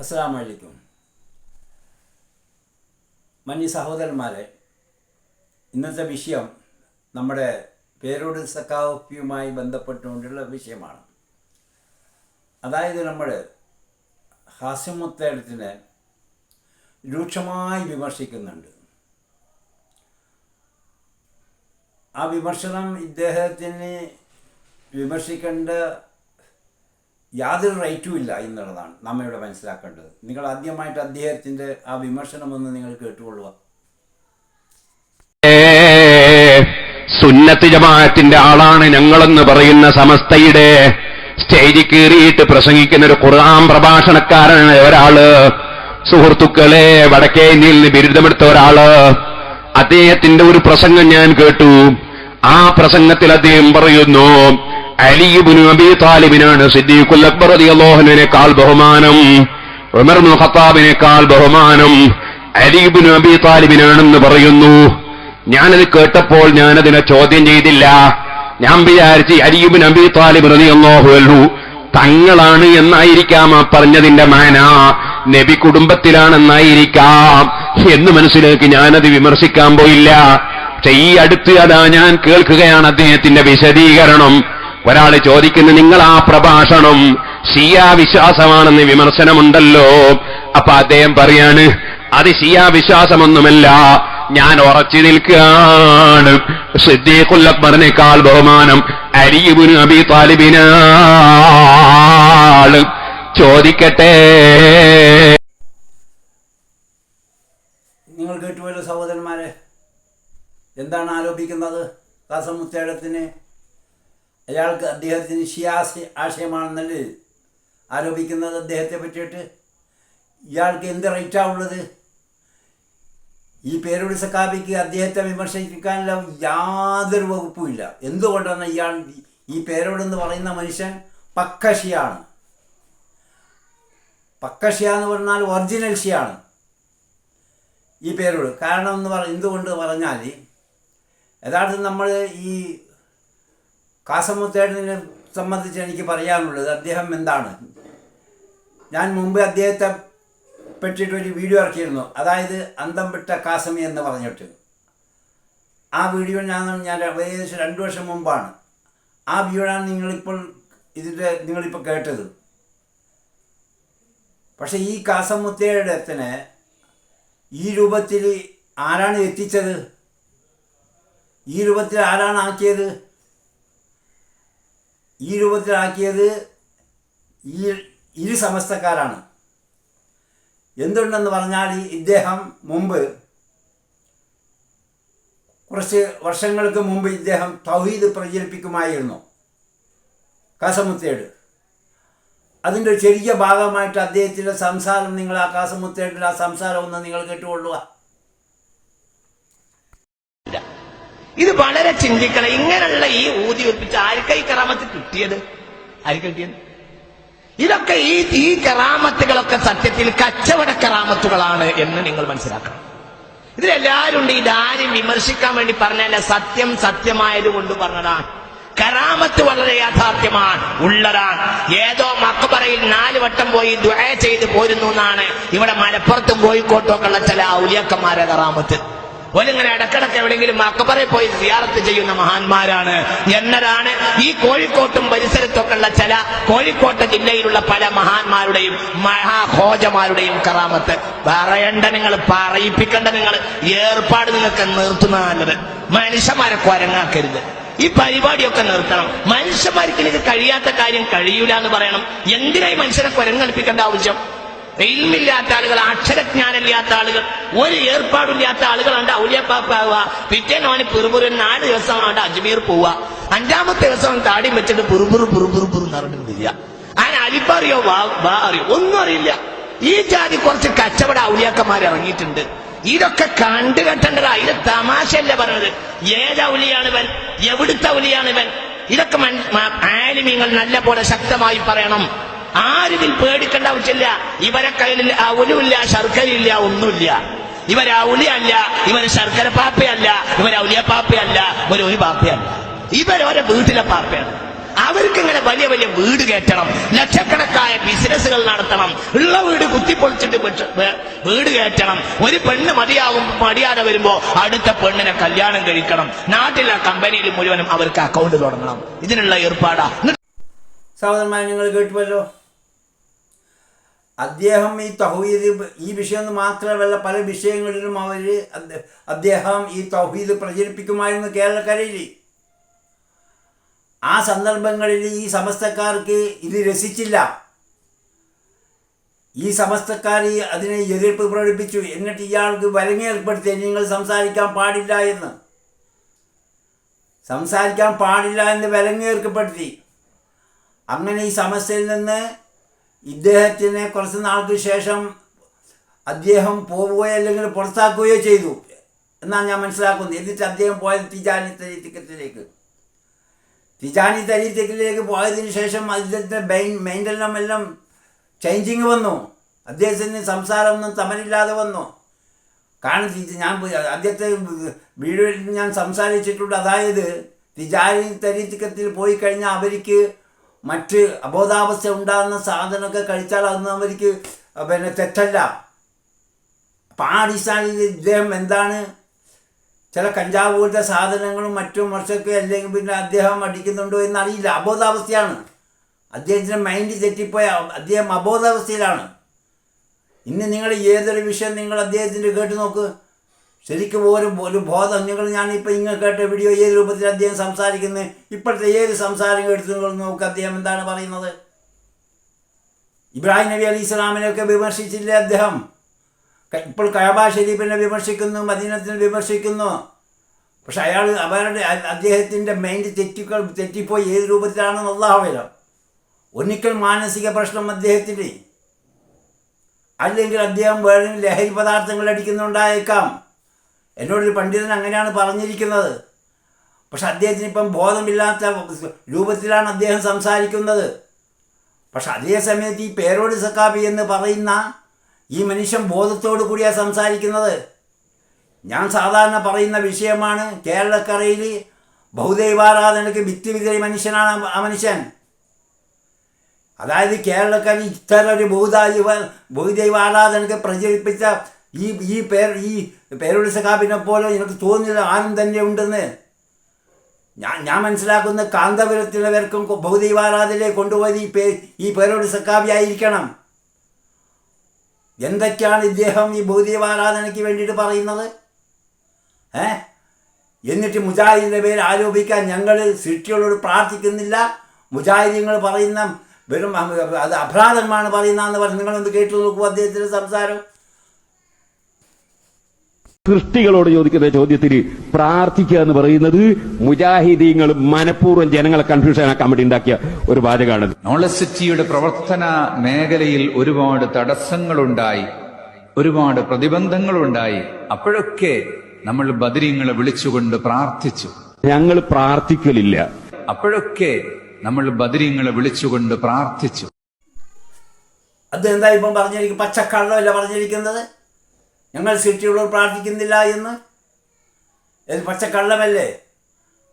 അസ്സാം മഞ്ഞ സഹോദരന്മാരെ ഇന്നത്തെ വിഷയം നമ്മുടെ പേരോട് സക്കാഫിയുമായി ബന്ധപ്പെട്ടുകൊണ്ടുള്ള വിഷയമാണ്. അതായത് നമ്മൾ ഹാസ്യമുത്തേടത്തിനെ രൂക്ഷമായി വിമർശിക്കുന്നുണ്ട്. ആ വിമർശനം ഇദ്ദേഹത്തിന് വിമർശിക്കേണ്ട യാതൊരു റൈറ്റും ഇല്ല എന്നുള്ളതാണ് ഇവിടെ മനസ്സിലാക്കേണ്ടത്. നിങ്ങൾ ആദ്യമായിട്ട് അദ്ദേഹത്തിന്റെ ആ വിമർശനം ഒന്ന് നിങ്ങൾ കേട്ടുകൊള്ളുക. സുന്നത്ത് ജമാഅത്തിന്റെ ആളാണ് ഞങ്ങളെന്ന് പറയുന്ന സമസ്തയുടെ സ്റ്റേജിൽ കയറിയിട്ട് പ്രസംഗിക്കുന്ന ഒരു ഖുർആൻ പ്രഭാഷണക്കാരനായ ഒരാൾ. സുഹൃത്തുക്കളെ വടക്കേ ഇന്ത്യയിൽ നിന്ന് ബിരുദമെടുത്ത ഒരാൾ. അദ്ദേഹത്തിന്റെ ഒരു പ്രസംഗം ഞാൻ കേട്ടു. ആ പ്രസംഗത്തിൽ അദ്ദേഹം പറയുന്നു അലിബുനു അബി താലിബിനാണ് സിദ്ദീഖുൽ അക്ബർ ബഹുമാനം ഉമർ ഖത്താബിനേക്കാൾ ബഹുമാനം അലിബുനു അബി താലിബിനാണെന്ന് പറയുന്നു. ഞാനത് കേട്ടപ്പോൾ ഞാനതിനെ ചോദ്യം ചെയ്തില്ല. ഞാൻ വിചാരിച്ച് അരിയുബിൻ അബി താലിബ് റതിയല്ലോഹു തങ്ങളാണ് എന്നായിരിക്കാം ആ പറഞ്ഞതിന്റെ മാന. നബി കുടുംബത്തിലാണെന്നായിരിക്കാം. എന്ന് മനസ്സിലേക്ക് ഞാനത് വിമർശിക്കാൻ പോയില്ല. പക്ഷെ ഈ അടുത്ത് അതാ ഞാൻ കേൾക്കുകയാണ് അദ്ദേഹത്തിന്റെ വിശദീകരണം. ഒരാൾ ചോദിക്കുന്നു നിങ്ങൾ ആ പ്രഭാഷണം? ഷിയാ വിശ്വാസമാണെന്ന് വിമർശനമുണ്ടല്ലോ. അപ്പൊ അദ്ദേഹം പറയാണ് അത് ഷിയാ വിശ്വാസമൊന്നുമല്ല. ഞാൻ ഉറച്ചു നിൽക്കുകയാണ്. സിദ്ദീഖുൽ ബഹുമാനം അരിയുബിന് അബി താലിബിനാൾ ചോദിക്കട്ടെ. നിങ്ങൾ കേട്ടുപോയല്ലോ സഹോദരന്മാരെ. എന്താണ് ആരോപിക്കുന്നത്? കാസം മുത്തേടത്തിന് അയാൾക്ക് അദ്ദേഹത്തിന് ഷിയാസ് ആശയമാണെന്നല്ലേ ആരോപിക്കുന്നത് അദ്ദേഹത്തെ പറ്റിയിട്ട്? ഇയാൾക്ക് എന്ത് റൈറ്റാണ് ഉള്ളത്? ഈ പേരോട് സക്കാബിക്ക് അദ്ദേഹത്തെ വിമർശിക്കാനുള്ള യാതൊരു വകുപ്പുമില്ല എന്തുകൊണ്ടാണ് ഇയാൾ ഈ പേരോടെന്ന് പറയുന്ന മനുഷ്യൻ പക്കഷിയാണ് പക്കഷിയ എന്ന് പറഞ്ഞാൽ ഒറിജിനൽ ഷിയാണ് ഈ പേരോട്. കാരണം എന്ന് പറ എന്തുകൊണ്ട് പറഞ്ഞാൽ യഥാർത്ഥം നമ്മൾ ഈ കാസമുത്തേടനെ സംബന്ധിച്ച് എനിക്ക് പറയാനുള്ളത് അദ്ദേഹം എന്താണ്? ഞാൻ മുമ്പ് അദ്ദേഹത്തെ പറ്റിയിട്ട് ഒരു വീഡിയോ ഇറക്കിയിരുന്നു. അതായത് അന്തം വിട്ട കാസമി എന്ന് പറഞ്ഞിട്ട്. ആ വീഡിയോ ഞാൻ ഞാൻ ഏകദേശം രണ്ട് വർഷം മുമ്പാണ്. ആ വീഡിയോയാണ് നിങ്ങളിപ്പോൾ ഇതിന്റെ നിങ്ങളിപ്പോൾ കേട്ടത്. പക്ഷേ ഈ കാസമുത്തേടത്തിനെ ഈ രൂപത്തിൽ ആരാണ് എത്തിച്ചത്? ഈ രൂപത്തിൽ ആരാണ് ആക്കിയത്? ഈ രൂപത്തിലാക്കിയത് ഈ ഇരു സമസ്തക്കാരാണ്. എന്തുണ്ടെന്ന് പറഞ്ഞാൽ ഇദ്ദേഹം മുമ്പ് കുറച്ച് വർഷങ്ങൾക്ക് മുമ്പ് ഇദ്ദേഹം തൗഹീദ് പ്രചരിപ്പിക്കുമായിരുന്നു. കാസമുത്തേട് അതിന്റെ ചെറിയ ഭാഗമായിട്ട് അദ്ദേഹത്തിന്റെ സംസാരം നിങ്ങൾ ആ കാസമുത്തേടിന്റെ ആ സംസാരം ഒന്ന് നിങ്ങൾ കേട്ടുകൊള്ളുക. ഇത് വളരെ ചിന്തിക്കണം. ഇങ്ങനെയുള്ള ഈ ഊതി ഒപ്പിച്ച് ആർക്കൈ കറാമത്ത് കിട്ടിയത്? ആർക്ക് കിട്ടിയത്? ഇതൊക്കെ ഈ ഈ കറാമത്തുകളൊക്കെ സത്യത്തിൽ കച്ചവട കറാമത്തുകളാണ് എന്ന് നിങ്ങൾ മനസ്സിലാക്കണം. ഇതിലെല്ലാവരും ഉണ്ട്. ഇതാരും വിമർശിക്കാൻ വേണ്ടി പറഞ്ഞല്ല സത്യം സത്യമായത് കൊണ്ട് പറഞ്ഞതാണ്. കരാമത്ത് വളരെ യാഥാർത്ഥ്യമാണ്. ഉള്ളതാണ്. ഏതോ മക്കബറയിൽ നാല് വട്ടം പോയി ദുആ ചെയ്ത് പോരുന്നു എന്നാണ്. ഇവിടെ മലപ്പുറത്തും കോഴിക്കോട്ടും ഒക്കെ ഉള്ള ചില ഔലിയക്കന്മാരെ കറാമത്ത്. ഓലിങ്ങനെ ഇടക്കിടക്ക് എവിടെയെങ്കിലും അക്കബറെ പോയി സിയാറത്ത് ചെയ്യുന്ന മഹാന്മാരാണ്. എന്നതാണ് ഈ കോഴിക്കോട്ടും പരിസരത്തൊക്കെ ഉള്ള ചില കോഴിക്കോട്ടെ ജില്ലയിലുള്ള പല മഹാന്മാരുടെയും മഹാഹോജമാരുടെയും കറാമത്ത്. പറയണ്ട നിങ്ങൾ പറയിപ്പിക്കേണ്ട നിങ്ങൾ. ഏർപ്പാട് നിങ്ങൾക്ക് നിർത്തുന്ന നല്ലത് മനുഷ്യന്മാരെ കുരങ്ങാക്കരുത് ഈ പരിപാടിയൊക്കെ നിർത്തണം. മനുഷ്യന്മാർക്ക് കഴിയാത്ത കാര്യം കഴിയൂല എന്ന് പറയണം. എന്തിനായി മനുഷ്യനെ കുരങ്ങൽപ്പിക്കേണ്ട ആവശ്യം? ഇൽമില്ലാത്ത ആളുകൾ അക്ഷരജ്ഞാനമില്ലാത്ത ആളുകൾ ഒരു ഏർപ്പാടില്ലാത്ത ആളുകളുണ്ട് ഔലിയപ്പാപ്പാവുക. പിറ്റേന്ന് അവന് പിറുപുറു നാല് ദിവസം അവന്റെ അജ്മീർ പോവുക. അഞ്ചാമത്തെ ദിവസം താടി വെച്ചിട്ട് പുറുപുറു പുറുപുറു പുറു നടന്നു അതിന് അലിപ്പറിയോ വാ വാ അറിയോ? ഒന്നും അറിയില്ല. ഈ ജാതി കുറച്ച് കച്ചവട ഔലിയാക്കന്മാർ ഇറങ്ങിയിട്ടുണ്ട്. ഇതൊക്കെ കണ്ടു കെട്ടേണ്ടതാ. ഇത് തമാശയല്ല പറഞ്ഞത്. ഏത് ഔലിയാണിവൻ എവിടുത്തെ ഔലിയാണിവൻ ഇതൊക്കെ ആലിമീങ്ങൾ നല്ല പോലെ ശക്തമായി പറയണം. ആരിതിൽ പേടിക്കേണ്ട ആവശ്യമില്ല. ഇവരെ കയ്യിൽ അവലുമില്ല ശർക്കരയില്ല ഒന്നുമില്ല. ഇവർ ഔലിയല്ല ഇവർ ശർക്കര പാപ്പയല്ല ഇവർ ഔലിയ പാപ്പയല്ല ഇവർ ഒരു പാപ്പയല്ല. ഇവരോരെ വീട്ടിലെ പാപ്പയാണ്. അവർക്ക് ഇങ്ങനെ വലിയ വലിയ വീട് കയറ്റണം. ലക്ഷക്കണക്കായ ബിസിനസ്സുകൾ നടത്തണം. ഉള്ള വീട് കുത്തിപ്പൊളിച്ചിട്ട് വീട് കയറ്റണം. ഒരു പെണ്ണ് മതിയാവും മടിയാതെ വരുമ്പോ അടുത്ത പെണ്ണിനെ കല്യാണം കഴിക്കണം. നാട്ടിലെ കമ്പനിയിൽ മുഴുവനും അവർക്ക് അക്കൗണ്ട് തുടങ്ങണം. ഇതിനുള്ള ഏർപ്പാടാ. സഹോദരന്മാരെ നിങ്ങൾ കേട്ടുവല്ലോ? അദ്ദേഹം ഈ തൗഹീദ് ഈ വിഷയം എന്ന് മാത്രമല്ല പല വിഷയങ്ങളിലും അവർ അദ്ദേഹം ഈ തൗഹീദ് പ്രചരിപ്പിക്കുമായിരുന്നു കേരളക്കരയിൽ ആ സന്ദർഭങ്ങളിൽ ഈ സമസ്തക്കാർക്ക് ഇത് രസിച്ചില്ല. ഈ സമസ്തക്കാർ അതിനെ എതിർപ്പ് പ്രകടിപ്പിച്ചു. എന്നിട്ട് ഇയാൾക്ക് വരങ്ങേർപ്പെടുത്തി നിങ്ങൾ സംസാരിക്കാൻ പാടില്ല എന്ന്. സംസാരിക്കാൻ പാടില്ല എന്ന് വരങ്ങേർക്കപ്പെടുത്തി അങ്ങനെ ഈ സമസ്യയിൽ നിന്ന് ഇദ്ദേഹത്തിനെ കുറച്ച് നാൾക്ക് ശേഷം അദ്ദേഹം പോവുകയോ അല്ലെങ്കിൽ പുറത്താക്കുകയോ ചെയ്തു. എന്നാണ് ഞാൻ മനസ്സിലാക്കുന്നത്. എന്നിട്ട് അദ്ദേഹം പോയത് തിജാനി തരീത്തിക്കത്തിലേക്ക് തിജാനി തരീത്തിക്കത്തിലേക്ക് പോയതിന് ശേഷം അദ്ദേഹത്തിന്റെ മെയിൻ മെയിന്റെല്ലാം എല്ലാം ചേഞ്ചിങ് വന്നു. അദ്ദേഹത്തിന് സംസാരമൊന്നും തമരില്ലാതെ വന്നു. കാരണം ഞാൻ അദ്ദേഹത്തെ വീഡിയോയിൽ ഞാൻ സംസാരിച്ചിട്ടുണ്ട്. അതായത് തിജാനി തരീത്തിക്കത്തിൽ പോയി കഴിഞ്ഞാൽ അവർക്ക് മറ്റ് അബോധാവസ്ഥ ഉണ്ടാകുന്ന സാധനമൊക്കെ കഴിച്ചാൽ അതൊന്നും അവർക്ക് പിന്നെ തെറ്റല്ല. അപ്പം ഇദ്ദേഹം എന്താണ്? ചില കഞ്ചാവ് പോലത്തെ സാധനങ്ങളും മറ്റും മറിച്ചൊക്കെ അല്ലെങ്കിൽ പിന്നെ അദ്ദേഹം അടിക്കുന്നുണ്ടോ എന്നറിയില്ല. അബോധാവസ്ഥയാണ്. അദ്ദേഹത്തിന്റെ മൈൻഡ് തെറ്റിപ്പോയ അദ്ദേഹം അബോധാവസ്ഥയിലാണ്. ഇന്ന് നിങ്ങൾ ഏതൊരു വിഷയം നിങ്ങൾ അദ്ദേഹത്തിന്റെ കേട്ട് നോക്ക്. ശരിക്കും ഒരു ഒരു ബോധം നിങ്ങൾ ഞാനിപ്പോൾ ഇങ്ങനെ കേട്ട വീഡിയോ ഏത് രൂപത്തിൽ അദ്ദേഹം സംസാരിക്കുന്നത് ഇപ്പോഴത്തെ ഏത് സംസാരം എടുത്തു നോക്ക് അദ്ദേഹം എന്താണ് പറയുന്നത്? ഇബ്രാഹിം നബി അലി ഇസ്ലാമിനെയൊക്കെ വിമർശിച്ചില്ലേ അദ്ദേഹം? ഇപ്പോൾ കയബ ഷരീഫിനെ വിമർശിക്കുന്നു മദീനത്തിനെ വിമർശിക്കുന്നു. പക്ഷെ അയാൾ അവരുടെ അദ്ദേഹത്തിന്റെ മൈൻഡ് തെറ്റിക്കൾ തെറ്റിപ്പോയി ഏത് രൂപത്തിലാണെന്ന് അള്ളാഹുവിലം ഒന്നിക്കൽ മാനസിക പ്രശ്നം അദ്ദേഹത്തിന്. അല്ലെങ്കിൽ അദ്ദേഹം വേറെ ലഹരി പദാർത്ഥങ്ങൾ അടിക്കുന്നുണ്ടായേക്കാം. എന്നോടൊരു പണ്ഡിതൻ അങ്ങനെയാണ് പറഞ്ഞിരിക്കുന്നത്. പക്ഷെ അദ്ദേഹത്തിന് ഇപ്പം ബോധമില്ലാത്ത രൂപത്തിലാണ് അദ്ദേഹം സംസാരിക്കുന്നത്. പക്ഷെ അതേ സമയത്ത് ഈ പേരോട് സക്കാബി എന്ന് പറയുന്ന ഈ മനുഷ്യൻ ബോധത്തോടു കൂടിയാണ് സംസാരിക്കുന്നത്. ഞാൻ സാധാരണ പറയുന്ന വിഷയമാണ് കേരളക്കരയിൽ ബഹുദൈവാരാധനയ്ക്ക് ഭിത്തി വിതറി മനുഷ്യനാണ് ആ- മനുഷ്യൻ. അതായത് കേരളക്കാർ ഇത്തരം ഒരു ബഹുദൈവ ബഹുദൈവ ആരാധനയ്ക്ക് പ്രചരിപ്പിച്ച ഈ ഈ പേർ ഈ പേരുടെ സഖാബിനെ പോലെ എനിക്ക് തോന്നിയത് ആരും തന്നെ ഉണ്ടെന്ന്. ഞാൻ ഞാൻ മനസ്സിലാക്കുന്ന കാന്തപുരത്തിലുള്ളവർക്കും ഭൗതികവാരാധനയെ കൊണ്ടുപോയത് ഈ പേ ഈ പേരോട് സക്കാവിയായിരിക്കണം എന്തൊക്കെയാണ് ഇദ്ദേഹം ഈ ഭൗതികവാരാധനയ്ക്ക് വേണ്ടിയിട്ട് പറയുന്നത്? ഏ? എന്നിട്ട് മുജാഹിദിന്റെ പേര് ആരോപിക്കാൻ ഞങ്ങൾ സൃഷ്ടികളോട് പ്രാർത്ഥിക്കുന്നില്ല. മുജാഹിദിങ്ങൾ പറയുന്ന വെറും അത് അപരാധമാണ് പറയുന്നതെന്ന് പറഞ്ഞ് നിങ്ങളൊന്ന് കേട്ടു നോക്കൂ അദ്ദേഹത്തിന്റെ സംസാരം. സൃഷ്ടികളോട് ചോദിക്കുന്ന ചോദ്യത്തിൽ പ്രാർത്ഥിക്കുക എന്ന് പറയുന്നത് മുജാഹിദീങ്ങൾ മനഃപൂർവം ജനങ്ങളെ കൺഫ്യൂഷൻ ആക്കാൻ വേണ്ടി ഉണ്ടാക്കിയ ഒരു വാചകമാണ് നോളജ് സിറ്റിയുടെ പ്രവർത്തന മേഖലയിൽ ഒരുപാട് തടസ്സങ്ങളുണ്ടായി ഒരുപാട് പ്രതിബന്ധങ്ങളുണ്ടായി. അപ്പോഴൊക്കെ നമ്മൾ ബദരീങ്ങളെ വിളിച്ചുകൊണ്ട് പ്രാർത്ഥിച്ചു. ഞങ്ങൾ പ്രാർത്ഥിക്കലില്ല. അപ്പോഴൊക്കെ നമ്മൾ ബദരീങ്ങളെ വിളിച്ചുകൊണ്ട് പ്രാർത്ഥിച്ചു. അത് എന്താ ഇപ്പം പറഞ്ഞിരിക്കും പച്ചക്കള്ളമല്ല പറഞ്ഞിരിക്കുന്നത്? ഞങ്ങൾ സിറ്റിയുള്ളവർ പ്രാർത്ഥിക്കുന്നില്ല എന്ന്? ഇത് പച്ചക്കള്ളമല്ലേ?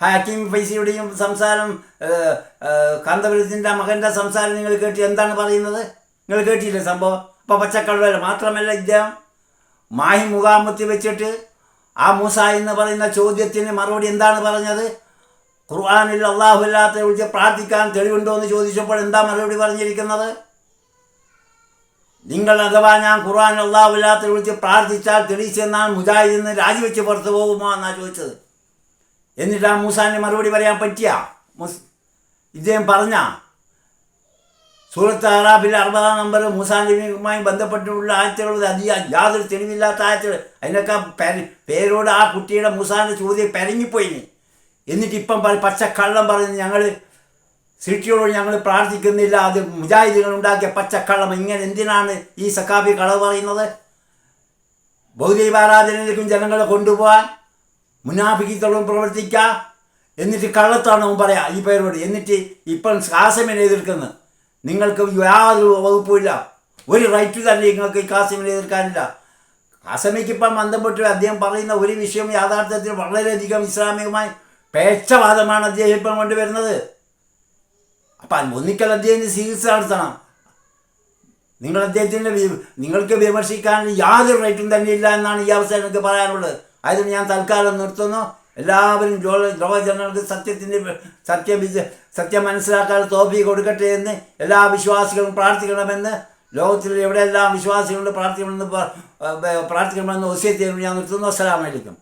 ഹാക്കിം ഫൈസിയുടെയും സംസാരം കാന്തപുരത്തിന്റെ മകന്റെ സംസാരം നിങ്ങൾ കേട്ടി എന്താണ് പറയുന്നത്? നിങ്ങൾ കേട്ടില്ലേ സംഭവം? അപ്പോൾ പച്ചക്കള്ളമല്ല മാത്രമല്ല ഇദ്ദേഹം മാഹി മുഖാമുത്തി വെച്ചിട്ട് ആ മൂസ എന്ന് പറയുന്ന ചോദ്യത്തിന് മറുപടി എന്താണ് പറഞ്ഞത്? ഖുർആാനിൽ അള്ളാഹു അല്ലാത്ത വിളിച്ച് പ്രാർത്ഥിക്കാൻ തെളിവുണ്ടോ എന്ന് ചോദിച്ചപ്പോൾ എന്താ മറുപടി പറഞ്ഞിരിക്കുന്നത്? നിങ്ങൾ അഥവാ ഞാൻ ഖുർആൻ അള്ളാഹു അല്ലാത്ത വിളിച്ച് പ്രാർത്ഥിച്ചാൽ തെളിയിച്ചെന്നാൽ മുജാഹിദിന്ന് രാജിവെച്ച് പുറത്തു പോകുമോ എന്നാണ് ചോദിച്ചത്. എന്നിട്ട് ആ മൂസാന്റെ മറുപടി പറയാൻ പറ്റിയ? മുസ് ഇദ്ദേഹം പറഞ്ഞ സൂറത്ത് അറാബിൽ അറുപതാം നമ്പർ മൂസാൻ നബിയുമായി ബന്ധപ്പെട്ടുള്ള ആയത്തുകൾ അധികം യാതൊരു തെളിവില്ലാത്ത ആയത്തുകൾ. അതിനൊക്കെ പെര- പേരോട് ആ കുട്ടിയുടെ മൂസാന്റെ ചോദ്യം പെരങ്ങിപ്പോയിന് എന്നിട്ട് ഇപ്പം പറ- പച്ചക്കള്ളം പറഞ്ഞ് ഞങ്ങൾ സൃഷ്ടിയോട് ഞങ്ങൾ പ്രാർത്ഥിക്കുന്നില്ല. അത് മുജാഹിദികൾ ഉണ്ടാക്കിയ പച്ചക്കള്ളം. ഇങ്ങനെ എന്തിനാണ് ഈ സക്കാബി കളവ് പറയുന്നത്? ഭൗതികാരാധനയിലേക്കും ജനങ്ങളെ കൊണ്ടുപോകാൻ മുനാഫിക്കത്തോളം പ്രവർത്തിക്കുക. എന്നിട്ട് കള്ളത്താണ് അവൻ പറയാ ഈ പേരോട്. എന്നിട്ട് ഇപ്പം കാസമിനെ എതിർക്കുന്നു. നിങ്ങൾക്ക് യാതൊരു വകുപ്പുമില്ല ഒരു റൈറ്റ് തന്നെ നിങ്ങൾക്ക് ഈ കാസമിനെ എതിർക്കാനില്ല. കാസമിക്ക് ഇപ്പം ബന്ധപ്പെട്ട് അദ്ദേഹം പറയുന്ന ഒരു വിഷയം യാഥാർത്ഥ്യത്തിൽ വളരെയധികം ഇസ്ലാമികമായി പേക്ഷവാദമാണ് അദ്ദേഹം ഇപ്പം കൊണ്ടുവരുന്നത്. അപ്പം ഒന്നിക്കൽ അദ്ദേഹത്തിന് ചികിത്സ നടത്തണം. നിങ്ങൾ അദ്ദേഹത്തിന്റെ നിങ്ങൾക്ക് വിമർശിക്കാൻ യാതൊരു റൈറ്റും തന്നെ ഇല്ല എന്നാണ് ഈ അവസരം എനിക്ക് പറയാനുള്ളത്. അതിന് ഞാൻ തൽക്കാലം നിർത്തുന്നു. എല്ലാവരും ലോക ലോകജനങ്ങൾക്ക് സത്യത്തിന്റെ സത്യ സത്യം മനസ്സിലാക്കാൻ തോഫി കൊടുക്കട്ടെ എന്ന് എല്ലാ വിശ്വാസികളും പ്രാർത്ഥിക്കണമെന്ന് ലോകത്തിൽ എവിടെയെല്ലാം വിശ്വാസികളുണ്ട് പ്രാർത്ഥിക്കണമെന്ന് പ്രാർത്ഥിക്കണമെന്ന് ഒസ്യത്തെ ഞാൻ നിർത്തുന്നു. അസ്സലാമലൈക്കും